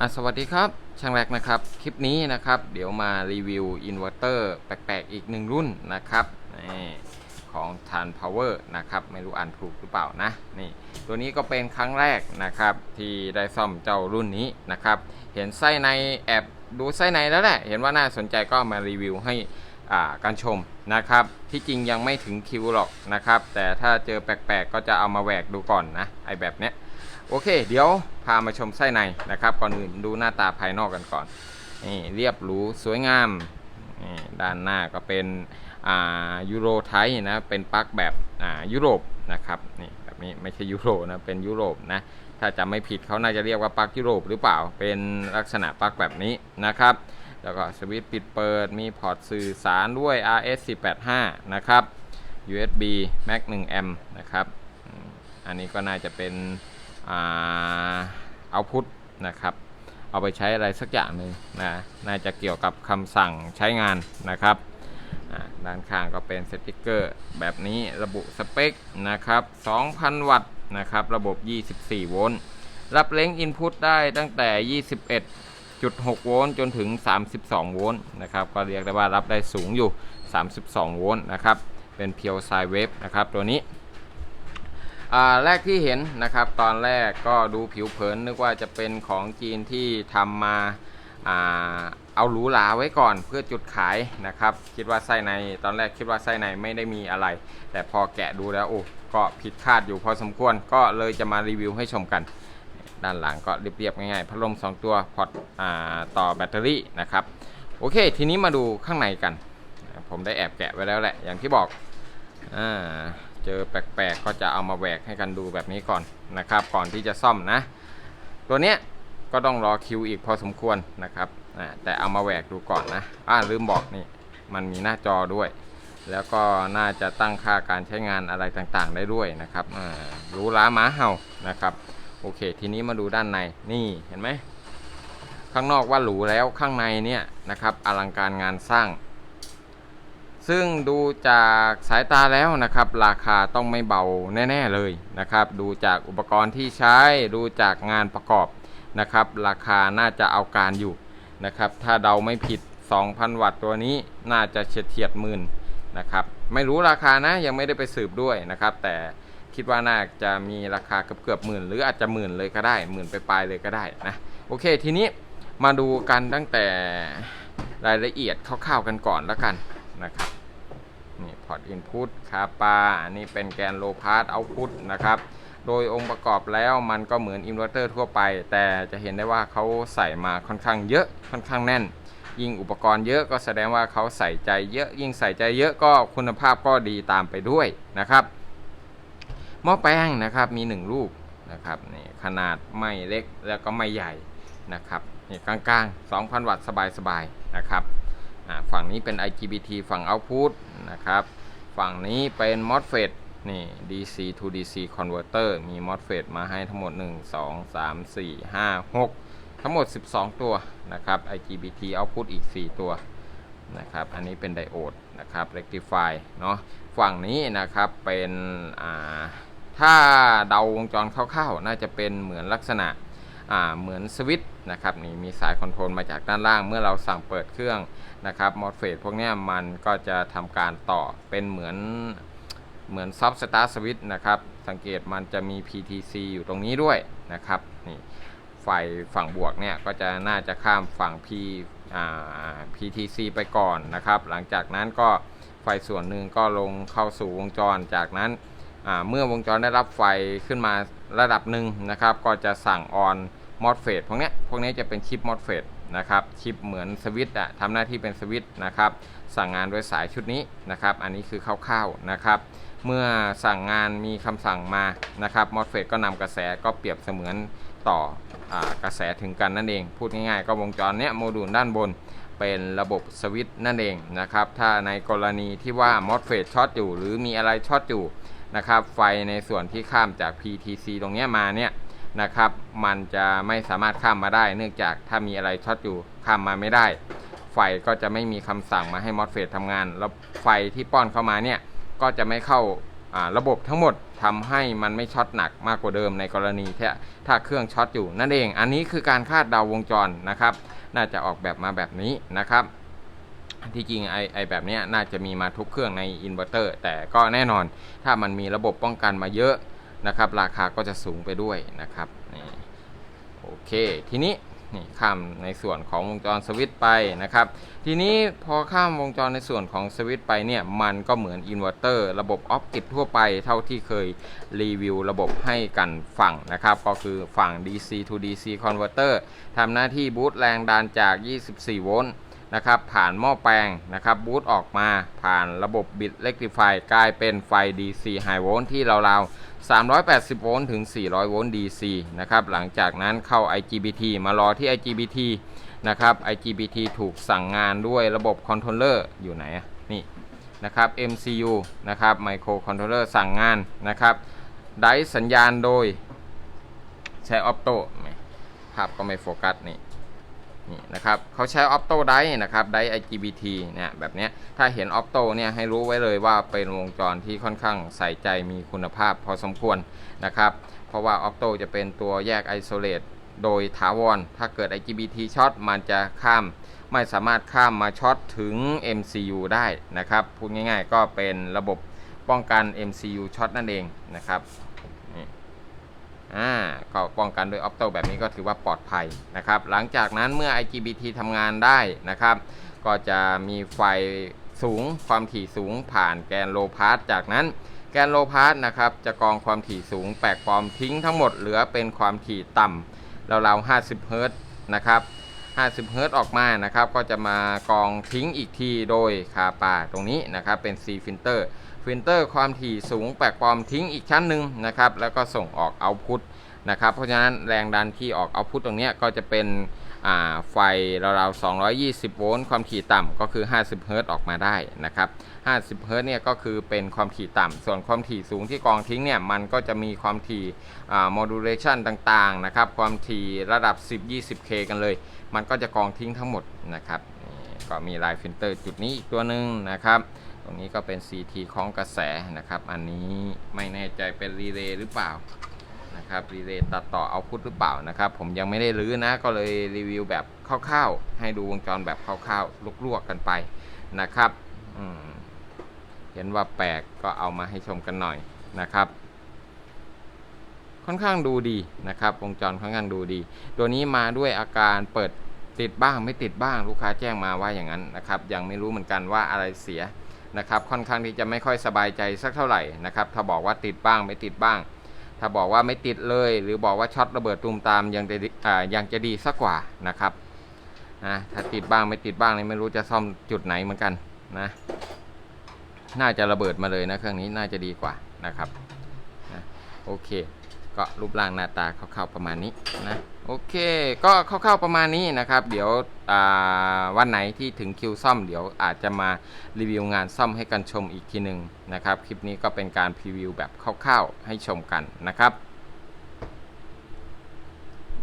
อะสวัสดีครับ ช่างแรกนะครับ คลิปนี้นะครับ เดี๋ยวมารีวิวอินเวอร์เตอร์แปลกๆ อีกหนึ่งรุ่นนะครับนี่ของ t a n Power นะครับ ไม่รู้อ่านถูกหรือเปล่านะ นี่ ตัวนี้ก็เป็นครั้งแรกนะครับ ที่ได้ซ่อมเจ้ารุ่นนี้นะครับ เห็นไส้ในแอบดูไส้ในแล้วแหละ เห็นว่าน่าสนใจก็มารีวิวให้อ่าการชมนะครับ ที่จริงยังไม่ถึงคิวหรอกนะครับ แต่ถ้าเจอแปลกๆ ก็จะเอามาแหวกดูก่อนนะ ไอแบบเนี้ย โอเค เดี๋ยวพามาชมไส้ในนะครับ ก่อนอื่นดูหน้าตาภายนอกกันก่อนนี่เรียบหรูสวยงามด้านหน้าก็เป็นยูโรไทยนะเป็นปลั๊กแบบยุโรปนะครับนี่แบบนี้ไม่ใช่ยุโรนะเป็นยุโรปนะถ้าจำไม่ผิดเขาน่าจะเรียกว่าปลั๊กยุโรปหรือเปล่า เป็นลักษณะปลั๊กแบบนี้นะครับ แล้วก็สวิตช์ปิดเปิดมีพอร์ตสื่อสารด้วย RS485 นะครับ USB Max 1 a m นะครับ อันนี้ก็น่าจะเป็น เอาพุทนะครับ เอาไปใช้อะไรสักอย่างหนึ่งนะน่าจะเกี่ยวกับคำสั่งใช้งานนะครับด้านข้างก็เป็นสติกเกอร์ แบบนี้ระบุสเปคนะครับ 2,000 วัตต์นะครับ ระบบ 24 โวลต์ รับเล้งอินพุตได้ตั้งแต่ 21.6 โวลต์จนถึง 32 โวลต์นะครับ ก็เรียกได้ว่ารับได้สูงอยู่ 32 โวลต์นะครับ เป็นเพียวไซเวฟนะครับตัวนี้ แรกที่เห็นนะครับตอนแรกก็ดูผิวเผินนึกว่าจะเป็นของจีนที่ทำมาเอาหรูหราไว้ก่อนเพื่อจุดขายนะครับ คิดว่าไส้ในตอนแรกคิดว่าไส้ในไม่ได้มีอะไร แต่พอแกะดูแล้วโอ้ก็ผิดคาดอยู่พอสมควรก็เลยจะมารีวิวให้ชมกัน ด้านหลังก็เรียบๆง่ายๆพัดลม 2 ตัวพอตต่อแบตเตอรี่นะครับโอเค ทีนี้มาดูข้างในกัน ผมได้แอบแกะไว้แล้วแหละ อย่างที่บอกอ่า เจอแปลกๆ ก็จะเอามาแหวกให้กันดูแบบนี้ก่อนนะครับ ก่อนที่จะซ่อมนะ ตัวเนี้ยก็ต้องรอคิวอีกพอสมควรนะครับแต่เอามาแหวกดูก่อนนะอ่าลืมบอกนี่มันมีหน้าจอด้วย แล้วก็น่าจะตั้งค่าการใช้งานอะไรต่างๆ ได้ด้วยนะครับรู้ล้าหมาเห่านะครับ โอเค ทีนี้มาดูด้านในนี่เห็นไหมข้างนอกว่าหรูแล้วข้างในเนี่ยนะครับอลังการงานสร้าง ซึ่งดูจากสายตาแล้วนะครับ ราคาต้องไม่เบาแน่ ๆเลยนะครับ ดูจากอุปกรณ์ที่ใช้ดูจากงานประกอบนะครับ ราคาน่าจะเอาการอยู่นะครับ ถ้าเดาไม่ผิด 2,000 วัตต์ตัวนี้น่าจะเฉียดเฉียดหมื่นนะครับไม่รู้ราคานะยังไม่ได้ไปสืบด้วยนะครับ แต่คิดว่าน่าจะมีราคาเกือบเกือบหมื่น หรืออาจจะหมื่นเลยก็ได้หมื่นไปปลายเลยก็ได้นะโอเคทีนี้มาดูกันตั้งแต่รายละเอียดคร่าวๆกันก่อนแล้วกันนะครับ นี่พอร์ตอินพุตคาปาอันนี้เป็นแกนโลพาร์ตเอาพุตนะครับ โดยองค์ประกอบแล้วมันก็เหมือนอินเวอร์เตอร์ทั่วไป แต่จะเห็นได้ว่าเขาใส่มาค่อนข้างเยอะค่อนข้างแน่น ยิ่งอุปกรณ์เยอะก็แสดงว่าเขาใส่ใจเยอะ ยิ่งใส่ใจเยอะก็คุณภาพก็ดีตามไปด้วยนะครับหม้อแป้งนะครับมี 1 ลูกนะครับนี่ขนาดไม่เล็กแล้วก็ไม่ใหญ่นะครับนี่กลางๆ 2,000 วัตต์สบายๆนะครับอ่าฝั่งนี้เป็น IGBT ฝั่ง output นะครับ ฝั่งนี้เป็น MOSFET นี่ DC to DC converter มี MOSFET มาให้ทั้งหมด 1 2 3 4 5 6 ทั้งหมด 12 ตัวนะครับ IGBT output อีก 4 ตัวนะครับ อันนี้เป็นไดโอดนะครับ rectify เนาะฝั่งนี้นะครับเป็นถ้าเดาวงจรคร่าวๆ น่าจะเป็นเหมือนลักษณะ เหมือนสวิตช์นะครับนี่มีสายคอนโทรลมาจากด้านล่างเมื่อเราสั่งเปิดเครื่องนะครับมอสเฟตพวกนี้มันก็จะทำการต่อเป็นเหมือนเหมือนซับสตาร์สวิตช์นะครับ สังเกตมันจะมี PTC อยู่ตรงนี้ด้วยนะครับนี่ไฟฝั่งบวกเนี่ยก็จะน่าจะข้ามฝั่ง P PTC ไปก่อนนะครับ หลังจากนั้นก็ไฟส่วนหนึ่งก็ลงเข้าสู่วงจรจากนั้นเมื่อวงจรได้รับไฟขึ้นมา ระดับหนึ่งนะครับ ก็จะสั่งออนมอสเฟตพวกนี้พวกนี้จะเป็นชิปมอสเฟตนะครับชิปเหมือนสวิตช์อะทำหน้าที่เป็นสวิตช์นะครับ สั่งงานโดยสายชุดนี้นะครับ อันนี้คือคร่าวๆนะครับ เมื่อสั่งงานมีคำสั่งมานะครับมอสเฟตก็นำกระแสก็เปรียบเสมือนต่ออกระแสถึงกันนั่นเอง พูดง่ายๆ ก็วงจรเนี้ยโมดูลด้านบนเป็นระบบสวิตช์นั่นเองนะครับ ถ้าในกรณีที่ว่ามอสเฟตช็อตอยู่ หรือมีอะไรช็อตอยู่ นะครับ ไฟในส่วนที่ข้ามจาก PTC ตรงนี้มาเนี่ยนะครับ มันจะไม่สามารถข้ามมาได้ เนื่องจากถ้ามีอะไรช็อตอยู่ข้ามมาไม่ได้ ไฟก็จะไม่มีคำสั่งมาให้มอสเฟตทำงาน แล้วไฟที่ป้อนเข้ามาเนี่ยก็จะไม่เข้าระบบทั้งหมดทำให้มันไม่ช็อตหนักมากกว่าเดิมในกรณีถ้าถ้าเครื่องช็อตอยู่นั่นเอง อันนี้คือการคาดเดาวงจรนะครับ น่าจะออกแบบมาแบบนี้นะครับ ที่จริงไอไอแบบนี้น่าจะมีมาทุกเครื่องในอินเวอร์เตอร์แต่ก็แน่นอนถ้ามันมีระบบป้องกันมาเยอะนะครับ ราคาก็จะสูงไปด้วยนะครับนี่โอเค ทีนี้นี่ข้ามในส่วนของวงจรสวิตไปนะครับ ทีนี้พอข้ามวงจรในส่วนของสวิตไปเนี่ยมันก็เหมือนอินเวอร์เตอร์ระบบออฟติดทั่วไปเท่าที่เคยรีวิวระบบให้กันฟังนะครับ ก็คือฝั่ง DC to DC converter ทำหน้าที่บูตแรงดันจาก 24 โวลต์ นะครับผ่านหม้อแปลงนะครับบูตออกมาผ่านระบบบิดเล็กติฟายกลายเป็นไฟ DC High Volt ที่ราวๆ 380 โวลต์ถึง 400 โวลต์ DC นะครับหลังจากนั้นเข้า IGBT มารอที่ IGBT นะครับ IGBT ถูกสั่งงานด้วยระบบคอนโทรลเลอร์อยู่ไหนนี่นะครับ MCU นะครับไมโครคอนโทรลเลอร์สั่งงานนะครับไดร์สัญญาณโดยใช้ออปโตภาพก็ไม่โฟกัสนี่ นี่นะครับเขาใช้ออ t โตไดนะครับได IGBT เนี่ยแบบนี้ถ้าเห็นออ t โตเนี่ยให้รู้ไว้เลยว่าเป็นวงจรที่ค่อนข้างใส่ใจมีคุณภาพพอสมควรนะครับเพราะว่าออ t โตจะเป็นตัวแยกไอโซเลตโดยถาวร ถ้าเกิด IGBT ช็อตมันจะข้าม ไม่สามารถข้ามมาช็อตถึง MCU ได้นะครับพูดง่ายๆ ก็เป็นระบบป้องกัน MCU ช็อตนั่นเองนะครับ อ่าก็ป้องกันโดยออ t โตแบบนี้ก็ถือว่าปลอดภัยนะครับ หลังจากนั้นเมื่อ IGBT ทำงานได้นะครับ ก็จะมีไฟสูงความถี่สูงผ่านแกนโลพาสจากนั้นแกนโลพาสนะครับจะกรองความถี่สูงแปลกปลอมทิ้งทั้งหมดเหลือเป็นความถี่ต่ำราวๆ50เฮิรตซ์นะครับ50เฮิรตซ์ออกมานะครับ ก็จะมากรองทิ้งอีกทีโดยคาปาตรงนี้นะครับเป็น C filter ฟิลเตอร์ความถี่สูงแปลกปลอมทิ้งอีกชั้นหนึ่งนะครับ แล้วก็ส่งออกเอาพุตนะครับ เพราะฉะนั้นแรงดันที่ออกเอาพุตตรงนี้ก็จะเป็นอ่าไฟราวๆ220 โวลต์ความถี่ต่ำก็คือ 50 เฮิรตซ์ออกมาได้นะครับ 50 เฮิรตซ์เนี่ยก็คือเป็นความถี่ต่ำ ส่วนความถี่สูงที่กองทิ้งเนี่ยมันก็จะมีความถี่อ่า modulation ต่างๆนะครับ ความถี่ระดับ 10-20K กันเลย มันก็จะกองทิ้งทั้งหมดนะครับ ก็มีลายฟิลเตอร์จุดนี้อีกตัวหนึ่งนะครับ ตรงนี้ก็เป็น CT คล้องกระแสนะครับ อันนี้ไม่แน่ใจเป็นรีเลย์หรือเปล่านะครับรีเลย์ตัดต่อเอาพุทหรือเปล่านะครับ ผมยังไม่ได้รื้อนะก็เลยรีวิวแบบคร่าวๆ ให้ดูวงจรแบบคร่าวๆลวกๆกันไปนะครับเห็นว่าแปลกก็เอามาให้ชมกันหน่อยนะครับ ค่อนข้างดูดีนะครับ วงจรค่อนข้างดูดี ตัวนี้มาด้วยอาการเปิดติดบ้างไม่ติดบ้างลูกค้าแจ้งมาว่าอย่างนั้นนะครับ ยังไม่รู้เหมือนกันว่าอะไรเสีย นะครับค่อนข้างที่จะไม่ค่อยสบายใจสักเท่าไหร่นะครับถ้าบอกว่าติดบ้างไม่ติดบ้าง ถ้าบอกว่าไม่ติดเลย หรือบอกว่าช็อตระเบิดตูมตามยังจะยังจะดีสักกว่านะครับนะถ้าติดบ้างไม่ติดบ้างนี่ไม่รู้จะซ่อมจุดไหนเหมือนกันนะน่าจะระเบิดมาเลยนะเครื่องนี้น่าจะดีกว่านะครับนะโอเค ก็รูปร่างหน้าตาคร่าวๆประมาณนี้นะโอเคก็คร่าวๆประมาณนี้นะครับ เดี๋ยววันไหนที่ถึงคิวซ่อมเดี๋ยวอาจจะมารีวิวงานซ่อมให้กันชมอีกทีหนึ่งนะครับ คลิปนี้ก็เป็นการพรีวิวแบบคร่าวๆให้ชมกันนะครับ